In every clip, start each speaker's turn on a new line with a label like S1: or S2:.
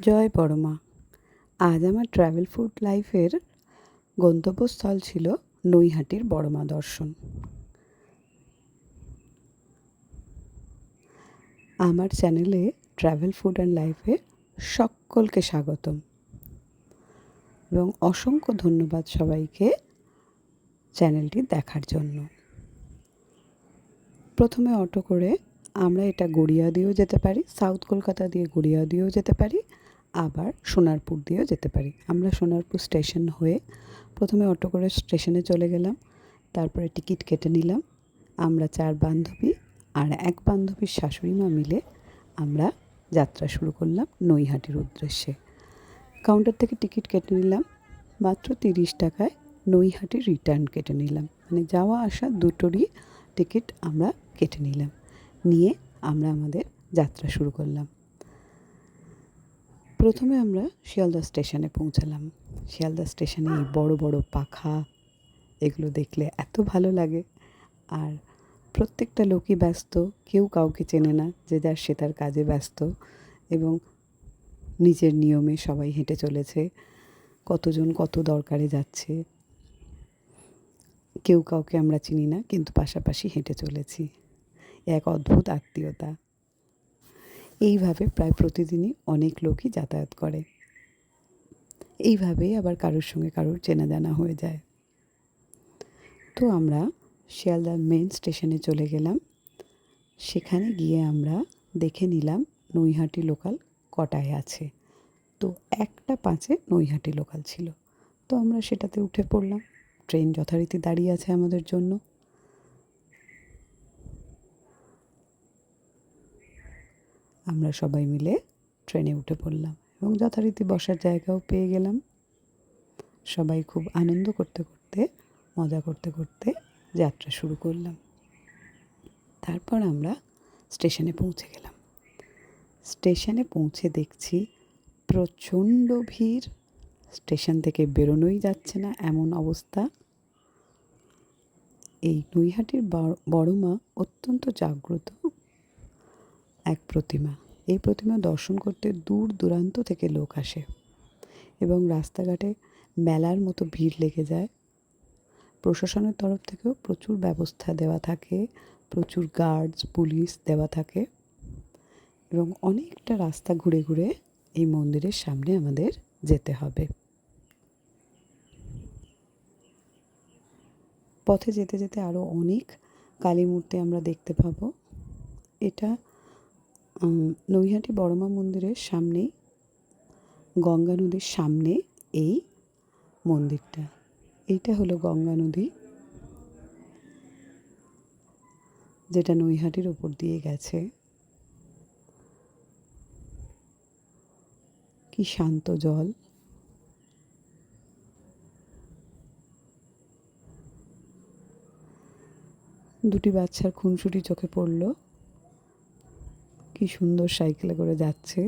S1: জয় পরমা আজ আমার travel food লাইফের গন্তব্যস্থল ছিল নৈহাটির বড়মা দর্শন। আমার চ্যানেলে ট্রাভেল ফুড অ্যান্ড লাইফে সকলকে স্বাগতম এবং অসংখ্য ধন্যবাদ সবাইকে চ্যানেলটি দেখার জন্য। প্রথমে অটো করে আমরা এটা গড়িয়া দিয়েও যেতে পারি সাউথ কলকাতা দিয়ে গড়িয়া দিয়েও যেতে পারি আবার সোনারপুর দিয়েও যেতে পারি। আমরা সোনারপুর স্টেশন হয়ে প্রথমে অটো করে স্টেশনে চলে গেলাম, তারপরে টিকিট কেটে নিলাম। আমরা চার বান্ধবী আর এক বান্ধবীর শাশুড়ি মা মিলে আমরা যাত্রা শুরু করলাম নৈহাটির উদ্দেশ্যে। কাউন্টার থেকে টিকিট কেটে নিলাম, মাত্র তিরিশ টাকায় নৈহাটির রিটার্ন কেটে নিলাম। মানে যাওয়া আসা দুটোরই টিকিট আমরা কেটে নিলাম। নিয়ে আমরা আমাদের যাত্রা শুরু করলাম। প্রথমে আমরা শিয়ালদা স্টেশনে পৌঁছালাম। শিয়ালদা স্টেশনে এই বড় বড় পাখা, এগুলো দেখলে এত ভালো লাগে। আর প্রত্যেকটা লোকই ব্যস্ত, কেউ কাউকে চেনে না যে যার সে তার কাজে ব্যস্ত এবং নিজের নিয়মে সবাই হেঁটে চলেছে। কতজন কত দরকারে যাচ্ছে, কেউ কাউকে আমরা চিনি না, কিন্তু পাশাপাশি হেঁটে চলেছি। এক অদ্ভুত আত্মীয়তা। এইভাবে প্রায় প্রতিদিনই অনেক লোকই যাতায়াত করে। এইভাবেই আবার কারোর সঙ্গে কারোর চেনা জানা হয়ে যায়। তো আমরা শিয়ালদার মেন স্টেশনে চলে গেলাম। সেখানে গিয়ে আমরা দেখে নিলাম নৈহাটি লোকাল কটায় আছে। তো একটা পাঁচে নৈহাটি লোকাল ছিল। তো আমরা সেটাতে উঠে পড়লাম। ট্রেন যথারীতি দাঁড়িয়ে আছে আমাদের জন্য। আমরা সবাই মিলে ট্রেনে উঠে পড়লাম এবং যথারীতি বসার জায়গাও পেয়ে গেলাম। সবাই খুব আনন্দ করতে করতে, মজা করতে করতে যাত্রা শুরু করলাম। তারপর আমরা স্টেশনে পৌঁছে গেলাম। স্টেশনে পৌঁছে দেখছি প্রচণ্ড ভিড়। স্টেশন থেকে বেরোনোই যাচ্ছে না, এমন অবস্থা। এই নৈহাটির বড় মা অত্যন্ত জাগ্রত। এক প্রতিমা। এই প্রতিমা দর্শন করতে দূর দূরান্ত থেকে লোক আসে এবং রাস্তাঘাটে মেলার মতো ভিড় লেগে যায়। প্রশাসনের তরফ থেকেও প্রচুর ব্যবস্থা দেওয়া থাকে, প্রচুর গার্ডস পুলিশ দেওয়া থাকে এবং অনেকটা রাস্তা ঘুরে ঘুরে এই মন্দিরের সামনে আমাদের যেতে হবে। পথে যেতে যেতে আরও অনেক কালী মূর্তি আমরা দেখতে পাবো। এটা নৈহাটি বড়মা মন্দিরের সামনেই গঙ্গা নদীর সামনে এই মন্দিরটা। এইটা হলো গঙ্গা নদী, যেটা নৈহাটির ওপর দিয়ে গেছে। কি শান্ত জল। দুটি বাচ্চার খুনসুটি চোখে পড়ল। কি সুন্দর সাইকেলে করে যাচ্ছে।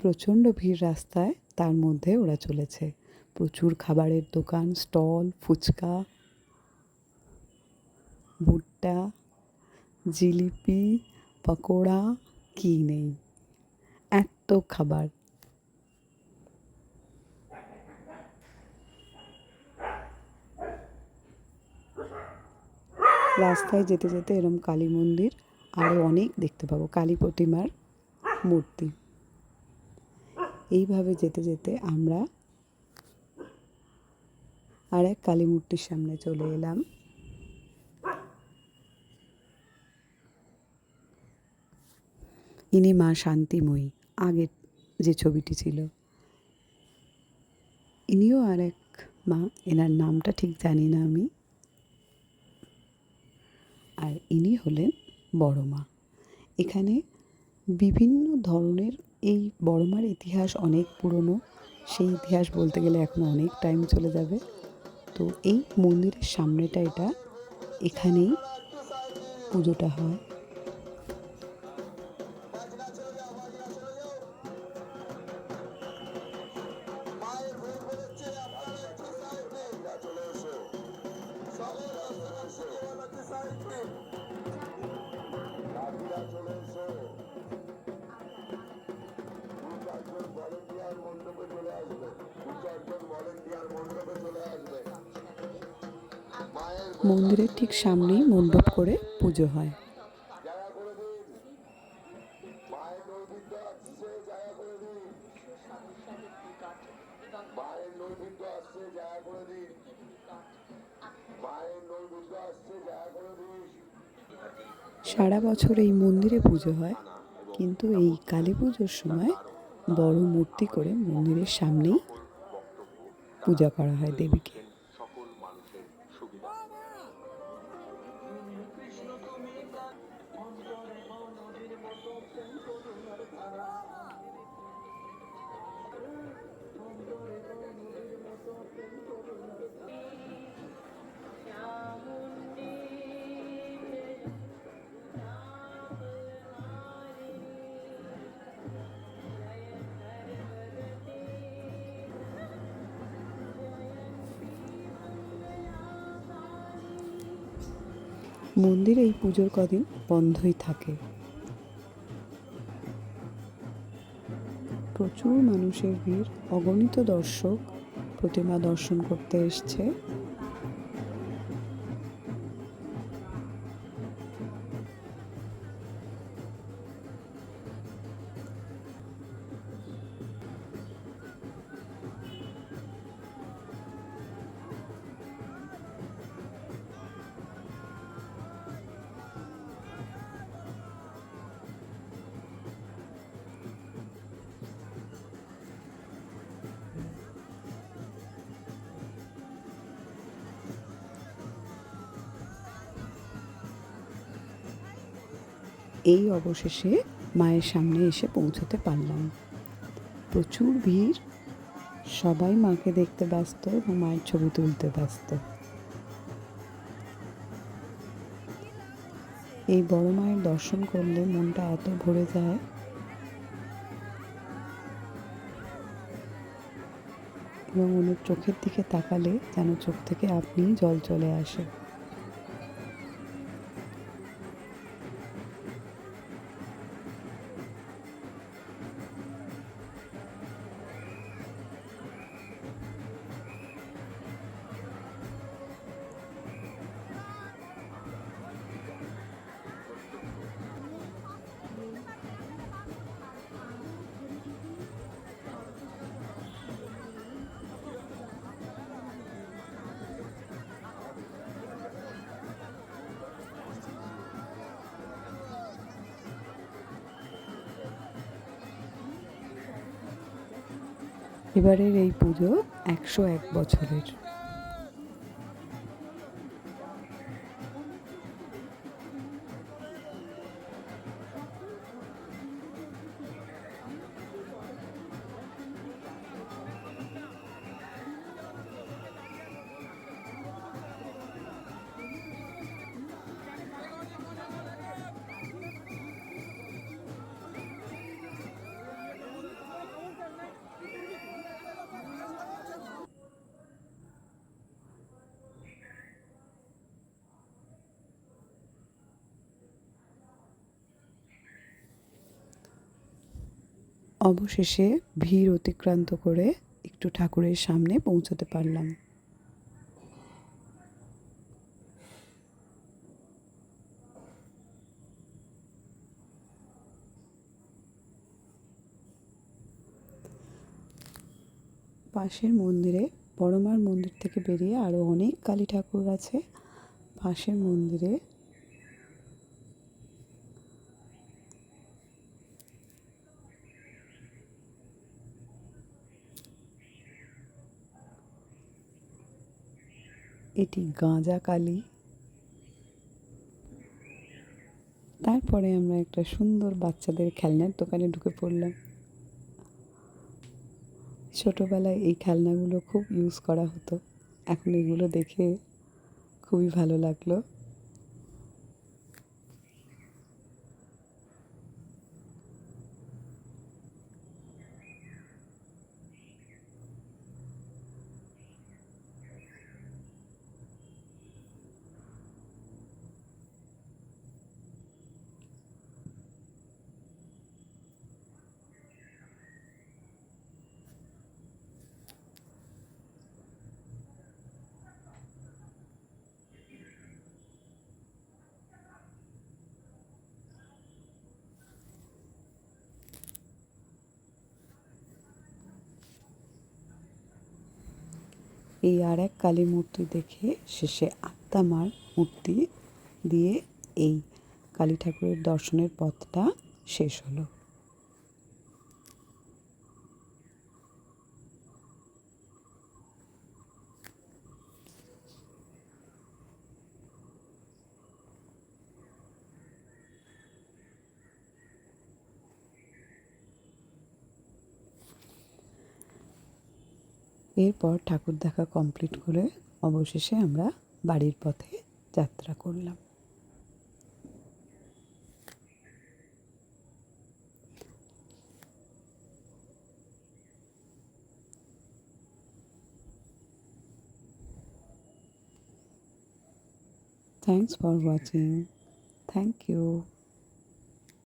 S1: প্রচণ্ড ভিড় রাস্তায় তার মধ্যে ওরা চলেছে। প্রচুর খাবারের দোকান, স্টল, ফুচকা, ভুট্টা, জিলিপি, পকোড়া কী নেই? এত খাবার। রাস্তায় যেতে যেতে এরম কালী মন্দির আরও অনেক দেখতে পাবো, কালী প্রতিমার মূর্তি। এইভাবে যেতে যেতে আমরা আর এক কালী মূর্তির সামনে চলে এলাম। ইনি মা শান্তিময়ী, আগের যে ছবিটি ছিল। ইনিও আর এক মা, এনার নামটা ঠিক জানি না আমি। আর ইনি হলেন বড় মা। এখানে বিভিন্ন ধরনের এই বড় মার ইতিহাস অনেক পুরনো। সেই ইতিহাস বলতে গেলে এখন অনেক টাইম চলে যাবে। তো এই মন্দিরের সামনেটা এটা, এখানেই পুজোটা হয়। মন্দিরের ঠিক সামনেই মণ্ডপ করে পুজো হয়। সারা বছর এই মন্দিরে পুজো হয়, কিন্তু এই কালী পুজোর সময় বড় মূর্তি করে মন্দিরের সামনেই পূজা করা হয় দেবীকে। মন্দির এই পুজোর কদিন বন্ধই থাকে। প্রচুর মানুষের ভিড়, অগণিত দর্শক প্রতিমা দর্শন করতে এসছে। এই অবশেষে মায়ের সামনে এসে পৌঁছতে পারলাম। প্রচুর ভিড়। সবাই মাকে দেখতে ব্যস্ত এবং মায়ের ছবি তুলতে ব্যস্ত। এই বড় মায়ের দর্শন করলে মনটা এত ভরে যায়। এবং ওনার চোখের দিকে তাকালে যেন চোখ থেকে আপনি জল চলে আসে। এবারের এই পুজো একশো এক বছরের। অবশেষে ভিড় অতিক্রান্ত করে একটু ঠাকুরের সামনে পৌঁছতে পারলাম। পাশের মন্দিরে, বড়মার মন্দির থেকে বেরিয়ে আরও অনেক কালী ঠাকুর আছে। পাশের মন্দিরে এটি গাঁজা কালি। তারপরে আমরা একটা সুন্দর বাচ্চাদের খেলনার দোকানে ঢুকে পড়লাম। ছোটোবেলায় এই খেলনাগুলো খুব ইউজ করা হতো। এখন এগুলো দেখে খুবই ভালো লাগল। এই আর এক কালী মূর্তি দেখে শেষে আত্মা মার মূর্তি দিয়ে এই কালী ঠাকুরের দর্শনের পথটা শেষ হলো। এরপর ঠাকুর দেখা কমপ্লিট করে অবশেষে আমরা বাড়ির পথে যাত্রা করলাম Thanks for watching. Thank you.